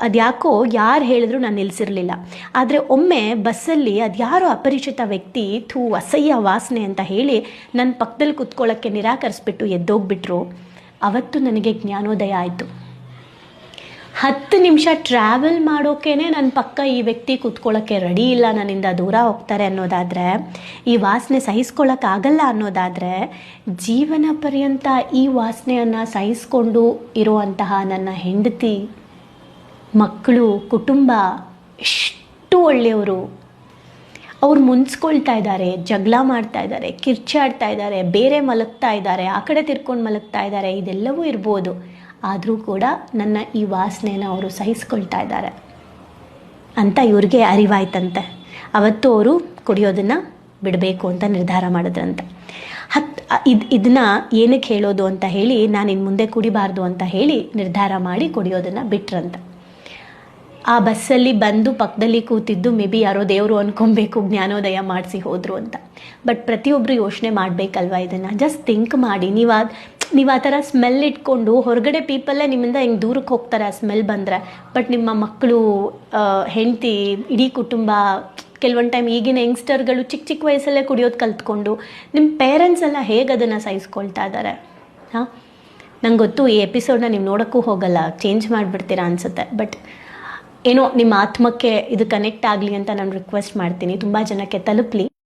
ಅದ್ಯಾಕೋ ಯಾರು ಹೇಳಿದ್ರು ನಾನು ನಿಲ್ಲಿಸಿರಲಿಲ್ಲ ಆದರೆ ಒಮ್ಮೆ ಬಸ್ಸಲ್ಲಿ ಅದ್ಯಾರೋ ಅಪರಿಚಿತ ವ್ಯಕ್ತಿ ಥೂ ಅಸಹ್ಯ ವಾಸನೆ ಅಂತ ಹೇಳಿ ನನ್ನ ಪಕ್ಕದಲ್ಲಿ ಕುತ್ಕೊಳ್ಳೋಕ್ಕೆ ನಿರಾಕರಿಸ್ಬಿಟ್ಟು ಎದ್ದೋಗ್ಬಿಟ್ರು. ಅವತ್ತು ನನಗೆ ಜ್ಞಾನೋದಯ ಆಯಿತು. ಹತ್ತು ನಿಮಿಷ ಟ್ರಾವೆಲ್ ಮಾಡೋಕ್ಕೇನೆ ನನ್ನ ಪಕ್ಕ ಈ ವ್ಯಕ್ತಿ ಕೂತ್ಕೊಳ್ಳೋಕ್ಕೆ ರೆಡಿ ಇಲ್ಲ, ನನ್ನಿಂದ ದೂರ ಹೋಗ್ತಾರೆ ಅನ್ನೋದಾದರೆ, ಈ ವಾಸನೆ ಸಹಿಸ್ಕೊಳ್ಳೋಕ್ಕಾಗಲ್ಲ ಅನ್ನೋದಾದರೆ, ಜೀವನ ಪರ್ಯಂತ ಈ ವಾಸನೆಯನ್ನು ಸಹಿಸ್ಕೊಂಡು ಇರುವಂತಹ ನನ್ನ ಹೆಂಡತಿ ಮಕ್ಕಳು, ಕುಟುಂಬ ಎಷ್ಟು ಒಳ್ಳೆಯವರು. ಅವ್ರು ಮುನ್ಸ್ಕೊಳ್ತಾ ಇದ್ದಾರೆ, ಜಗಳ ಮಾಡ್ತಾ ಇದ್ದಾರೆ, ಕಿರ್ಚಾಡ್ತಾ ಇದ್ದಾರೆ, ಬೇರೆ ಮಲಗ್ತಾ ಇದ್ದಾರೆ, ಆ ಕಡೆ ತಿರ್ಕೊಂಡು ಮಲಗ್ತಾ ಇದ್ದಾರೆ, ಇದೆಲ್ಲವೂ ಇರ್ಬೋದು. ಆದರೂ ಕೂಡ ನನ್ನ ಈ ವಾಸನೆನ ಅವರು ಸಹಿಸ್ಕೊಳ್ತಾ ಇದ್ದಾರೆ. ಅಂತ ಇವ್ರಿಗೆ ಅರಿವಾಯ್ತಂತೆ. ಅವತ್ತು ಅವರು ಕುಡಿಯೋದನ್ನು ಬಿಡಬೇಕು ಅಂತ ನಿರ್ಧಾರ ಮಾಡಿದ್ರಂತೆ. ಹತ್ತು ಇದು ಇದನ್ನ ಏನಕ್ಕೆ ಹೇಳೋದು ಅಂತ ಹೇಳಿ ನಾನು ಇನ್ನು ಮುಂದೆ ಕುಡಿಬಾರ್ದು ಅಂತ ಹೇಳಿ ನಿರ್ಧಾರ ಮಾಡಿ ಕುಡಿಯೋದನ್ನು ಬಿಟ್ರಂತೆ. ಆ ಬಸ್ಸಲ್ಲಿ ಬಂದು ಪಕ್ಕದಲ್ಲಿ ಕೂತಿದ್ದು ಮೇ ಬಿ ಯಾರೋ ದೇವರು ಅನ್ಕೊಬೇಕು, ಜ್ಞಾನೋದಯ ಮಾಡಿಸಿ ಹೋದರು ಅಂತ. ಬಟ್ ಪ್ರತಿಯೊಬ್ಬರು ಯೋಚನೆ ಮಾಡಬೇಕಲ್ವ ಇದನ್ನು? ಜಸ್ಟ್ ಥಿಂಕ್ ಮಾಡಿ. ನೀವು ಆ ನೀವು ಆ ಥರ ಸ್ಮೆಲ್ ಇಟ್ಕೊಂಡು ಹೊರಗಡೆ ಪೀಪಲ್ಲೇ ನಿಮ್ಮಿಂದ ಹೆಂಗೆ ದೂರಕ್ಕೆ ಹೋಗ್ತಾರೆ ಆ ಸ್ಮೆಲ್ ಬಂದರೆ? ಬಟ್ ನಿಮ್ಮ ಮಕ್ಕಳು ಹೆಂಡತಿ, ಇಡೀ ಕುಟುಂಬ, ಕೆಲವೊಂದು ಟೈಮ್ ಈಗಿನ ಯಂಗ್ಸ್ಟರ್ಗಳು ಚಿಕ್ಕ ಚಿಕ್ಕ ವಯಸ್ಸಲ್ಲೇ ಕುಡಿಯೋದು ಕಲ್ತ್ಕೊಂಡು ನಿಮ್ಮ ಪೇರೆಂಟ್ಸ್ ಎಲ್ಲ ಹೇಗೆ ಅದನ್ನು ಸಹಿಸ್ಕೊಳ್ತಾ ಇದ್ದಾರೆ ಹಾಂ? ನಂಗೆ ಗೊತ್ತು ಈ ಎಪಿಸೋಡ್ನ ನೀವು ನೋಡೋಕ್ಕೂ ಹೋಗಲ್ಲ. ಚೇಂಜ್ ಮಾಡಿಬಿಡ್ತೀರಾ ಅನಿಸುತ್ತೆ. ಬಟ್ ಏನೋ ನಿಮ್ಮ ಆತ್ಮಕ್ಕೆ ಇದು ಕನೆಕ್ಟ್ ಆಗಲಿ ಅಂತ ನಾನು ರಿಕ್ವೆಸ್ಟ್ ಮಾಡ್ತೀನಿ. ತುಂಬ ಜನಕ್ಕೆ ತಲುಪಲಿ.